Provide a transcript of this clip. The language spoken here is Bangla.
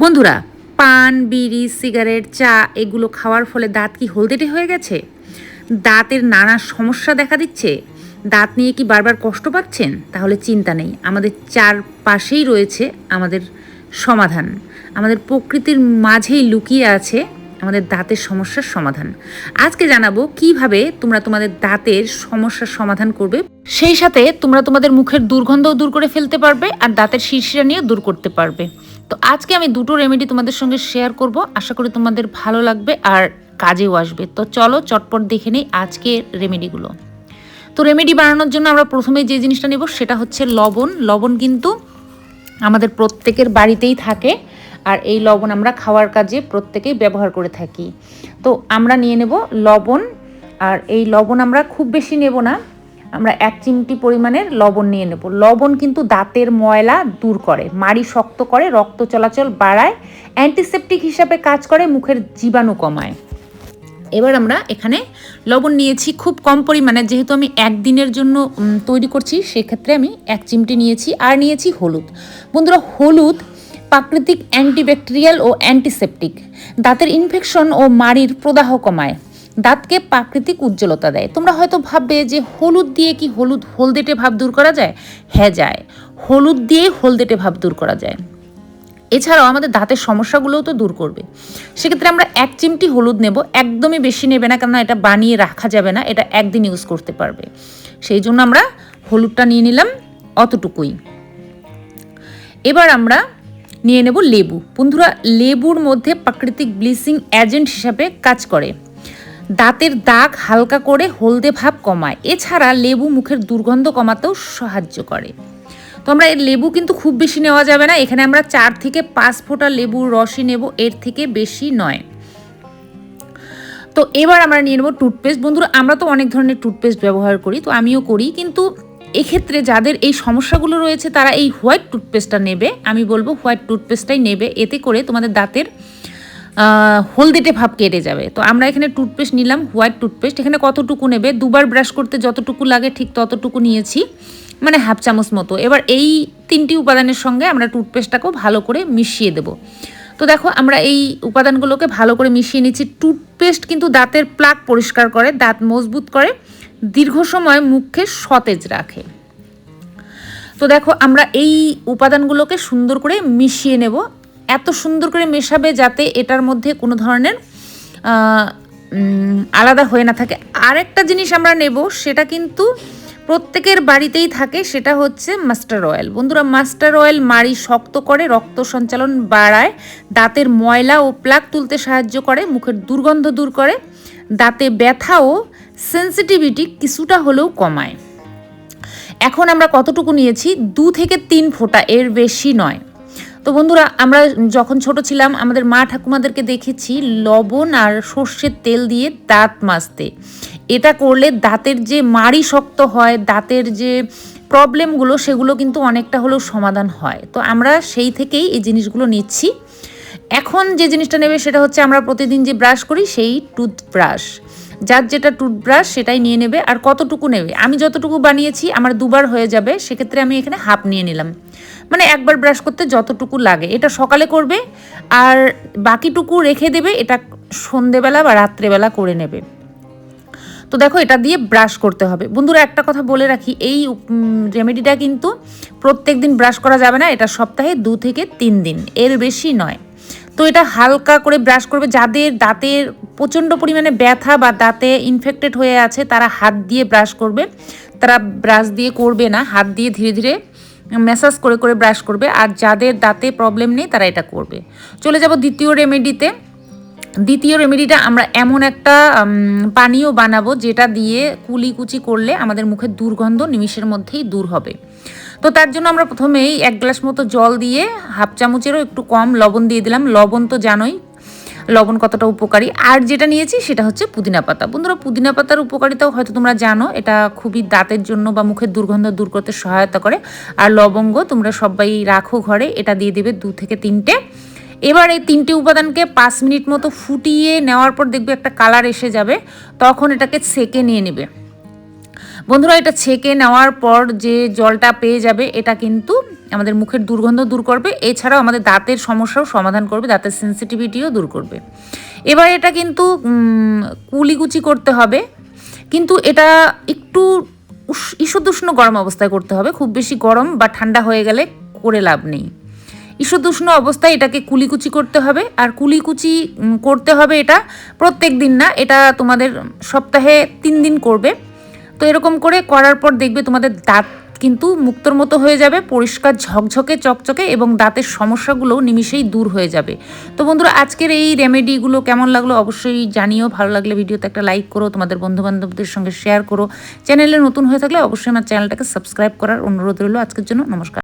বন্ধুরা, পান, বিড়ি, সিগারেট, চা, এগুলো খাওয়ার ফলে দাঁত কি হলদেটে হয়ে গেছে? দাঁতের নানা সমস্যা দেখা দিচ্ছে। দাঁত নিয়ে কি বারবার কষ্ট পাচ্ছেন? তাহলে চিন্তা নেই, আমাদের চারপাশেই রয়েছে আমাদের সমাধান। আমাদের প্রকৃতির মাঝেই লুকিয়ে আছে আমাদের দাঁতের সমস্যার সমাধান। আজকে জানাব কীভাবে তোমরা তোমাদের দাঁতের সমস্যার সমাধান করবে। সেই সাথে তোমরা তোমাদের মুখের দুর্গন্ধও দূর করে ফেলতে পারবে আর দাঁতের শিরশিরা নিয়ে দূর করতে পারবে। তো আজকে আমি দুটো রেমেডি তোমাদের সঙ্গে শেয়ার করব। আশা করি তোমাদের ভালো লাগবে আর কাজেও আসবে। তো চলো চটপট দেখে নিই আজকে রেমেডিগুলো তো রেমেডি বানানোর জন্য আমরা প্রথমে যে জিনিসটা নেব সেটা হচ্ছে লবণ। লবণ কিন্তু আমাদের প্রত্যেকের বাড়িতেই থাকে। আর এই লবণ আমরা খাওয়ার কাজে প্রত্যেকেই ব্যবহার করে থাকি। তো আমরা নিয়ে নেব লবণ, আর এই লবণ আমরা খুব বেশি নেব না। আমরা এক চিমটি পরিমাণের লবণ নিয়ে নেব। লবণ কিন্তু দাঁতের ময়লা দূর করে, মাড়ি শক্ত করে, রক্ত চলাচল বাড়ায়, অ্যান্টিসেপটিক হিসাবে কাজ করে, মুখের জীবাণু কমায়। এবার আমরা এখানে লবণ নিয়েছি খুব কম পরিমাণে, যেহেতু আমি একদিনের জন্য তৈরি করছি, সেক্ষেত্রে আমি এক চিমটি নিয়েছি, আর নিয়েছি হলুদ। বন্ধুরা, হলুদ প্রাকৃতিক অ্যান্টিব্যাকটেরিয়াল ও অ্যান্টিসেপটিক। দাঁতের ইনফেকশন ও মাড়ির প্রদাহ কমায়। দাঁতকে প্রাকৃতিক উজ্জ্বলতা দেয়। তোমরা হয়তো ভাববে যে হলুদ দিয়ে কি হলুদ হলদেটে ভাব দূর করা যায়? হ্যাঁ যায়। হলুদ দিয়ে হলদেটে ভাব দূর করা যায়। এছাড়াও আমাদের দাঁতের সমস্যাগুলোও তো দূর করবে। সেক্ষেত্রে আমরা এক চিমটি হলুদ নেব। একদমই বেশি নেবে না, কেননা এটা বানিয়ে রাখা যাবে না। এটা একদিন ইউজ করতে পারবে। সেই জন্য আমরা হলুদটা নিয়ে নিলাম অতটুকুই। এবার আমরা নিয়ে নেব লেবু। বন্ধুরা, লেবুর মধ্যে প্রাকৃতিক ব্লিচিং এজেন্ট হিসাবে কাজ করে। দাঁতের দাগ হালকা করে হলদে ভাব কমায়। এছাড়া লেবু মুখের দুর্গন্ধ কমাতেও সাহায্য করে। তো আমরা এর লেবু কিন্তু খুব বেশি নেওয়া যাবে না। এখানে আমরা চার থেকে পাঁচ ফোঁটা লেবুর রসই নেব। এর থেকে বেশি নয়। তো এবার আমরা নিয়ে নেব টুথপেস্ট। বন্ধুরা, আমরা তো অনেক ধরনের টুথপেস্ট ব্যবহার করি, তো আমিও করি। কিন্তু এক্ষেত্রে যাদের এই সমস্যাগুলো রয়েছে, তারা এই হোয়াইট টুথপেস্টটা নেবে। আমি বলব হোয়াইট টুথপেস্টটাই নেবে। এতে করে তোমাদের দাঁতের হলদেটে ভাব কেটে যাবে। তো আমরা এখানে টুথপেস্ট নিলাম, হোয়াইট টুথপেস্ট। এখানে কতটুকু নেবে? দুবার ব্রাশ করতে যতটুকু লাগে ঠিক ততটুকু নিয়েছি। মানে হাফ চামচ মতো। এবার এই তিনটি উপাদানের সঙ্গে আমরা টুথপেস্টটাকেও ভালো করে মিশিয়ে দেবো। তো দেখো, আমরা এই উপাদানগুলোকে ভালো করে মিশিয়ে নিচ্ছি। টুথপেস্ট কিন্তু দাঁতের প্লাক পরিষ্কার করে, দাঁত মজবুত করে। দীর্ঘ সময় মুখকে সতেজ রাখে। তো দেখো, আমরা এই উপাদানগুলোকে সুন্দর করে মিশিয়ে নেব। এত সুন্দর করে মেশাবে যাতে এটার মধ্যে কোনো ধরনের আলাদা হয়ে না থাকে। আরেকটা জিনিস আমরা নেব, সেটা কিন্তু প্রত্যেকের বাড়িতেই থাকে, সেটা হচ্ছে মাস্টার অয়েল। বন্ধুরা, মাস্টার অয়েল মাড়ি শক্ত করে রক্ত সঞ্চালন বাড়ায়, দাঁতের ময়লা ও প্লাক তুলতে সাহায্য করে, মুখের দুর্গন্ধ দূর করে, দাঁতে ব্যথা ও সেন্সিটিভিটি কিছুটা হলেও কমায়। এখন আমরা কতটুকু নিয়েছি? দু থেকে তিন ফোঁটা, এর বেশি নয়। তো বন্ধুরা, আমরা যখন ছোট ছিলাম, আমাদের মা ঠাকুমাদেরকে দেখেছি লবণ আর সর্ষের তেল দিয়ে দাঁত মাজতে। এটা করলে দাঁতের যে মাড়ি শক্ত হয়, দাঁতের যে প্রবলেমগুলো, সেগুলো কিন্তু অনেকটা হলেও সমাধান হয়। তো আমরা সেই থেকেই এই জিনিসগুলো নিচ্ছি। এখন যে জিনিসটা নেবে, সেটা হচ্ছে আমরা প্রতিদিন যে ব্রাশ করি, সেই টুথব্রাশ। যার যেটা টুথব্রাশ সেটাই নিয়ে নেবে আর কতটুকু নেবে? আমি যতটুকু বানিয়েছি আমার দুবার হয়ে যাবে, সেক্ষেত্রে আমি এখানে হাফ নিয়ে নিলাম। মানে একবার ব্রাশ করতে যতটুকু লাগে। এটা সকালে করবে আর বাকিটুকু রেখে দেবে, এটা সন্ধেবেলা বা রাত্রেবেলা করে নেবে। তো দেখো, এটা দিয়ে ব্রাশ করতে হবে। বন্ধুরা, একটা কথা বলে রাখি, এই রেমেডিটা কিন্তু প্রত্যেক দিন ব্রাশ করা যাবে না, এটা সপ্তাহে দু থেকে তিন দিন। এর বেশি নয়। তো এটা হালকা করে ব্রাশ করবে যাদের দাঁতের প্রচণ্ড পরিমাণে ব্যথা বা দাঁতে ইনফেক্টেড হয়ে আছে, তারা হাত দিয়ে ব্রাশ করবে। তারা ব্রাশ দিয়ে করবে না, হাত দিয়ে ধীরে ধীরে ম্যাসাজ করে করে ব্রাশ করবে। আর যাদের দাঁতে প্রবলেম নেই, তারা এটা করবে। চলে যাব দ্বিতীয় রেমেডিতে দ্বিতীয় রেমেডিটা আমরা এমন একটা পানীয় বানাবো যেটা দিয়ে কুলি কুচি করলে আমাদের মুখের দুর্গন্ধ নিমিষের মধ্যেই দূর হবে। তো তার জন্য আমরা প্রথমেই এক গ্লাস মতো জল দিয়ে হাফ চামচেরও একটু কম লবণ দিয়ে দিলাম। লবণ তো জানোই, লবণ কতটা উপকারী। আর যেটা নিয়েছি সেটা হচ্ছে পুদিনা পাতা। বন্ধুরা, পুদিনা পাতার উপকারিতাও হয়তো তোমরা জানো, এটা খুবই দাঁতের জন্য বা মুখের দুর্গন্ধ দূর করতে সহায়তা করে। আর লবঙ্গ তোমরা সবাই রাখো ঘরে, এটা দিয়ে দেবে দু থেকে তিনটে। এবার এই তিনটে উপাদানকে পাঁচ মিনিট মতো ফুটিয়ে নেওয়ার পর দেখবে একটা কালার এসে যাবে, তখন এটাকে সেকে নিয়ে নেবে। বন্ধুরা, এটা ছেঁকে নেওয়ার পর যে জলটা পেয়ে যাবে, এটা কিন্তু আমাদের মুখের দুর্গন্ধ দূর করবে। এছাড়াও আমাদের দাঁতের সমস্যাও সমাধান করবে, দাঁতের সেন্সিটিভিটিও দূর করবে। এবার এটা কিন্তু কুলিকুচি করতে হবে। কিন্তু এটা একটু ঈষদুষ্ণ গরম অবস্থায় করতে হবে। খুব বেশি গরম বা ঠান্ডা হয়ে গেলে করে লাভ নেই। ঈষদুষ্ণ অবস্থায় এটাকে কুলিকুচি করতে হবে। আর কুলিকুচি করতে হবে এটা প্রত্যেক দিন না, এটা তোমাদের সপ্তাহে তিন দিন করবে। তো এরকম করে করার পর দেখবে তোমাদের দাঁত কিন্তু মুক্তর মতো হয়ে যাবে, পরিষ্কার ঝকঝকে, চকচকে এবং দাঁতের সমস্যাগুলো নিমিষেই দূর হয়ে যাবে। তো বন্ধুরা, আজকের এই রেমেডিগুলো কেমন লাগল অবশ্যই জানিও। ভালো লাগলে ভিডিওতে একটা লাইক করো, তোমাদের বন্ধুবান্ধবদের সঙ্গে শেয়ার করো। চ্যানেলে নতুন হয়ে থাকলে অবশ্যই আমার চ্যানেলটাকে সাবস্ক্রাইব করার অনুরোধ রইল। আজকের জন্য নমস্কার।